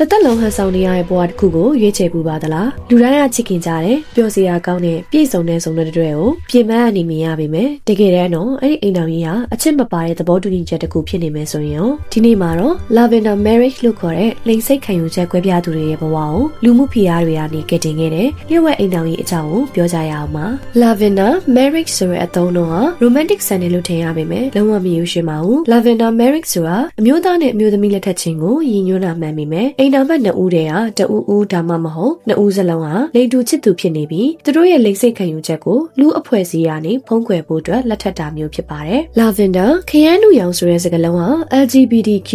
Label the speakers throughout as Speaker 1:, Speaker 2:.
Speaker 1: တသက်လုံးဟန်ဆောင်နေရတဲ့ဘဝတစ်ခုကိုရွေးချယ်ပူပါသလားလူတိုင်းကချစ်ခင်ကြတယ်ပျော်စရာကောင်းတဲ့ပြည့်စုံတဲ့စုံတဲ့တွေကိုပြင်ပအနေမြင်ရပါမယ်တကယ်တမ်းတော့အဲ့ဒီအိမ်တော်ကြီးဟာအချစ်မပါတဲ့သဘောတူညီချက်တစ်ခုဖြစ်နေမယ်ဆိုရင်ရောဒီနေ့မှာတော့ Lavender Marriage လို့ခေါ်တဲ့လိင်စိတ်ခံယူချက်ကွဲပြားသူတွေရဲ့ဘဝကိုလူမှုဖိအားတွေကနေကယ်တင်ခဲ့တဲ့လျှို့ဝှက်အိမ်တော်ကြီးအကြောင်းကိုပြောကြရအောင်ပါ Lavender Marriage ဆိုတဲ့အသုံးတော့ဟာ romantic ဆန်တယ်လို့ထင်ရပါမယ်လုံးဝမယူရှင်ပါဘူး Lavender Marriage ဆိုတာအမျိုးသားနဲ့အမျိုးသမီးလက်ထက်ချင်းကိုရည်ညွှန်းတာမှန်ပေမဲ့အိမ်တော်ဘက်နှစ်ဦးတည်းဟာတဦးဦးဒါမှမဟုတ်နှစ်ဦးစလုံးဟာလိန်တူချစ်သူဖြစ်နေပြီးသူတို့ရဲ့လိင်စိတ်ခံယူချက်ကိုလူအဖွဲ့အစည်းကနေဖုံးကွယ်ဖို့အတွက်လက်ထပ်တာမျိုးဖြစ်ပါတယ်။ Lavender ခရမ်းလူရောင်ဆိုတဲ့စကားလုံးဟာ LGBTQ+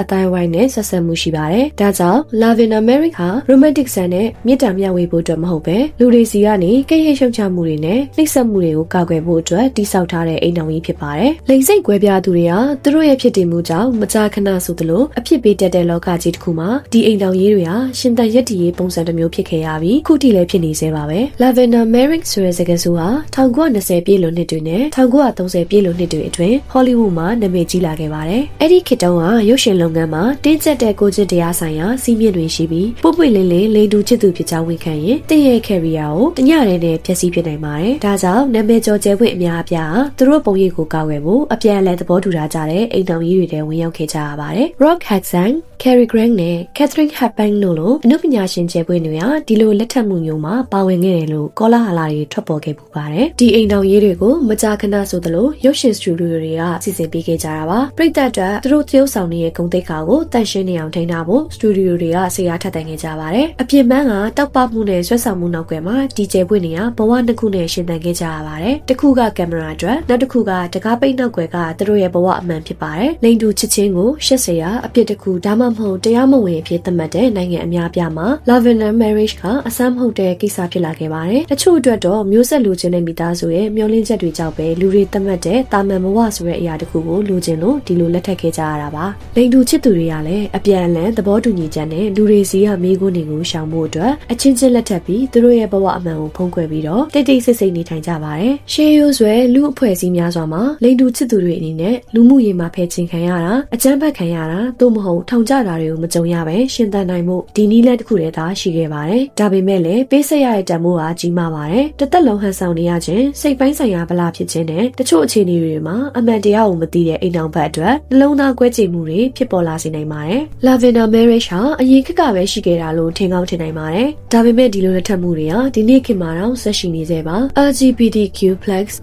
Speaker 1: အတိုင်းဝိုင်းနဲ့ဆက်ဆက်မှုရှိပါတယ်။ဒါကြောင့် Lavender Merrick ဟာ romantic ဆန်နဲ့မေတ္တာမျှဝေဖို့အတွက်မဟုတ်ပဲလူတွေစီကနေကဲ့ရဲ့ရှုပ်ချမှုတွေနဲ့နှိပ်စက်မှုတွေကိုကာကွယ်ဖို့အတွက်တိစောက်ထားတဲ့အိမ်တော်ကြီးဖြစ်ပါတယ်။လိင်စိတ်ကွဲပြားသူတွေဟာသူတို့ရဲ့ဖြစ်တည်မှုကြောင့်မကြာခဏဆိုသလိုအဖြစ်ပေးတတ်တဲ့လောကကြီးတစ်ခုမှာဒီအိမ်တော်ကြီးတွေဟာရှင်သန်ရက်တည်ရေးပုံစံတစ်မျိုးဖြစ်ခဲ့ရပြီးခုထိလည်းဖြစ်နေသေးပါပဲ။ Lavender Merrick ဆိုတဲ့စကားစုဟာ1920ပြည့်လွန်နှစ်တွေနဲ့1930ပြည့်လွန်နှစ်တွေအတွင်းဟောလိဝုဒ်မှာနာမည်ကြီးလာခဲ့ပါတယ်။အဲ့ဒီခေတ်တုန်းကရုပ်ရှင်လုပ်ငန်းမှာတင်းကျပ်တဲ့ကိုချစ်တရားဆိုင်ရာစီးမြင့်တွေရှိပြီးပုပ်ပွေလင်းလင်းလိန်တူချစ်သူဖြစ်ကြောင်းဝန်ခံရင်တင့်ရဲ့ career ကိုတညရဲနဲ့ဖျက်ဆီးဖြစ်နိုင်ပါတယ်။ဒါကြောင့်နာမည်ကျော်ကျဲပွင့်အများအပြားသူတို့ပုံရိပ်ကိုကောက်ွယ်ဖို့အပြန်အလှန်သဘောတူထားကြတဲ့အိမ်တော်ကြီးတွေထဲဝင်ရောက်ခဲ့ကြရပါတယ်။ Rock Hudson Cary Grant နဲ့ Catherine Hepburn တို့လိုအနုပညာရှင်ကျဲပွင့်တွေကဒီလိုလက်ထပ်မှုမျိုးမှာပါဝင်ခဲ့တယ်လို့ကောလာဟလာတွေထွက်ပေါ်ခဲ့ပူပါတယ်။ဒီအိမ်တော်ရေးတွေကိုမကြာခဏဆိုသလိုရုပ်ရှင်စတူဒီယိုတွေကစီစဉ်ပေးခဲ့ကြတာပါ။ပရိသတ်အတွက်သူတို့သရုပ်ဆောင်နေတဲ့ဂုဏ်သိက္ခာကိုတန်ရှင်းနေအောင်ထိန်းထားဖို့စတူဒီယိုတွေကဆေးရထပ်တိုင်ခဲ့ကြပါတယ်။အပြင်ပန်းကတောက်ပမှုနဲ့ဆွဲဆောင်မှုနောက်ကွယ်မှာဒီကျဲပွင့်တွေကဘဝနှစ်ခုနဲ့ရှင်သန်ခဲ့ကြရပါတယ်။တစ်ခုကကင်မရာအတွက်နောက်တစ်ခုကတကားပိတ်နောက်ကွယ်ကသူတို့ရဲ့ဘဝအမှန်ဖြစ်ပါတယ်။လိန်တူချစ်ချင်းကိုရှက်စရာအပြစ်တစ်ခုဒါမှမဟုတ်တရားမဝင်အဖြစ်သတ်မှတ်တဲ့နိုင်ငံအများပြားမှာ Lavender Marriage ကအဆမ်းမဟုတ်တဲ့ကိစ္စဖြစ်လာခဲ့ပါတယ်။တချို့အတွက်တော့မျိုးဆက်လူချင်းတဲ့မိသားစုရဲ့မျောလင့်ချက်တွေကြောင့်ပဲလူတွေသတ်မှတ်တဲ့တာမန်ဘဝဆိုတဲ့အရာတစ်ခုကိုလူချင်းလို့ဒီလိုလက်ထပ်ခဲ့ကြရတာပါ။လိန်တူချစ်သူတွေကလည်းအပြန်အလှန်သဘောတူညီချက်နဲ့လူတွေစီကမိကိုနေကိုရှောင်ဖို့အတွက်အချင်းချင်းလက်ထပ်ပြီးသူတို့ရဲ့ဘဝအမှန်ကိုဖုံးကွယ်ပြီးတော့တိတ်တိတ်ဆိတ်ဆိတ်နေထိုင်ကြပါတယ်။ရှေးရိုးဆွဲလူအဖွဲ့အစည်းများစွာမှာလိန်တူချစ်သူတွေအနေနဲ့လူမှုရေးမှာဖယ်ချင်ခံရတာအကြမ်းဖက်ခံရတာသို့မဟုတ်ထောင်ကျတာတွေကိုမကြုံရပဲရှင်သန်နိုင်မှုဒီနည်းလမ်းတစ်ခုတည်းသာရှိခဲ့ပါတယ်။ဒါပေမဲ့လည်းပေးဆက်ရတဲ့တန်ဖိုးဟာကြီးမားပါတယ်။တစ်သက်လုံးဟန်ဆောင်နေရခြင်းစိတ်ပိုင်းဆိုင်ရာဗလာဖြစ်ခြင်းနဲ့တချို့အခြေအနေတွေမှာအမှန်တရားကိုမသိတဲ့အိမ်အောင်ဘက်အတွက်နှလုံးသားကွဲကြေမှုတွေဖြစ်ပေါ်လာစေနိုင်ပါတယ်။ Lavender Marriage ဟာအရင်ခေတ်ကပဲရှိခဲ့တာလို့ထင်ကောင်းထင်နိုင်ပါတယ်။ဒါပေမဲ့ဒီလိုလက်ထပ်မှုတွေဟာဒီနေ့ခေတ်မှာတော့ဆက်ရှိနေသေးပါ။ LGBTQ+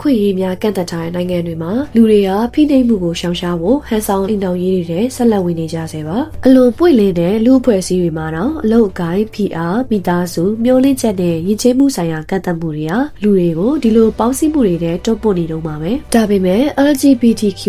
Speaker 1: ခွင့်ရေးများကန့်သတ်ထားတဲ့နိုင်ငံတွေမှာလူတွေဟာဖိနှိပ်မှုကိုရှောင်ရှားဖို့ဟန်ဆောင်အိမ်တော်ရေးတွေနဲ့ဆက်လက်ဝင်နေကြဆဲပါ။အလွန်ပွင့်လင်းတဲ့လူအဖွဲ့အစည်းတွေမှာတော့အလုတ်အကိုင်း PR မိသားစုမျောလင့်ချက်နဲ့ရည်ချင်းမှုဆိုင်ရာကန့်သတ်မှုတွေဟာလူတွေကိုဒီလိုပေါင်းစည်းမှုတွေနဲ့တွန်းပို့နေတော့မှာပဲဒါပေမဲ့ LGBTQ+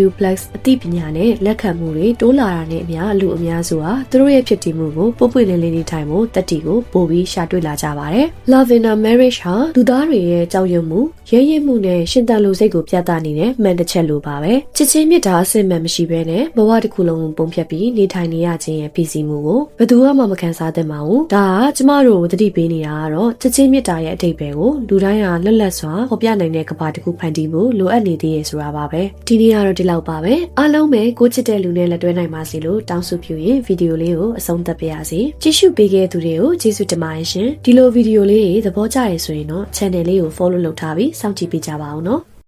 Speaker 1: အသိပညာနဲ့လက်ခံမှုတွေတိုးလာတာနဲ့အမျှလူအများစုဟာသူတို့ရဲ့ဖြစ်တည်မှုကိုပုပ်ပွေလင်းလင်းနေထိုင်ဖို့တတိကိုပို့ပြီးရှာတွေ့လာကြပါတယ် Lavender Marriage ဟာလူသားတွေရဲ့ကြောက်ရွံ့မှုရဲရဲမှုနဲ့ရှင်သန်လိုစိတ်ကိုပြသနေတဲ့မှန်တစ်ချက်လိုပါပဲချစ်ချင်းမြတ်တာအစစ်မှန်မရှိဘဲနဲ့ဘဝတစ်ခုလုံးကိုပုံဖြတ်ပြီးနေထိုင်နေရခြင်းရဲ့ပြည်စည်းမှုကိုဘယ်သူမှမခံစားသင့်ပါဘူးဒါကကျမတို့ကိုတတိပေးနေတာကတော့ချစ်ချင်းမြတ်တာရဲ့အထိပ္ပယ်ကိုလူတိုင်းဟာလွတ်လပ်စွာဖော်ပြနိုင်တဲ့ကဘာတစ်ခုဖန်တီးဖို့လိုအပ်နေသေးရဲ့ဆိုတာပါပဲဒီနေ့ကတော့ဒီလောက်ပါပဲအားလုံးပဲကိုချစ်တဲ့လူနဲ့လက်တွဲနိုင်ပါစေလို့တောင်းဆိုပြုရင်ဗီဒီယိုလေးကိုအဆုံးသတ်ပါရစေကြည့်ရှုပေးခဲ့သူတွေကိုကျေးဇူးတင်ပါတယ်ရှင်ဒီလိုဗီဒီယိုလေးတွေသဘောကျရဆိုရင်တော့ channel လေးကို follow လုပ်ထားပြီးစောင့်ကြည့်ပေးကြပါအောင်နော်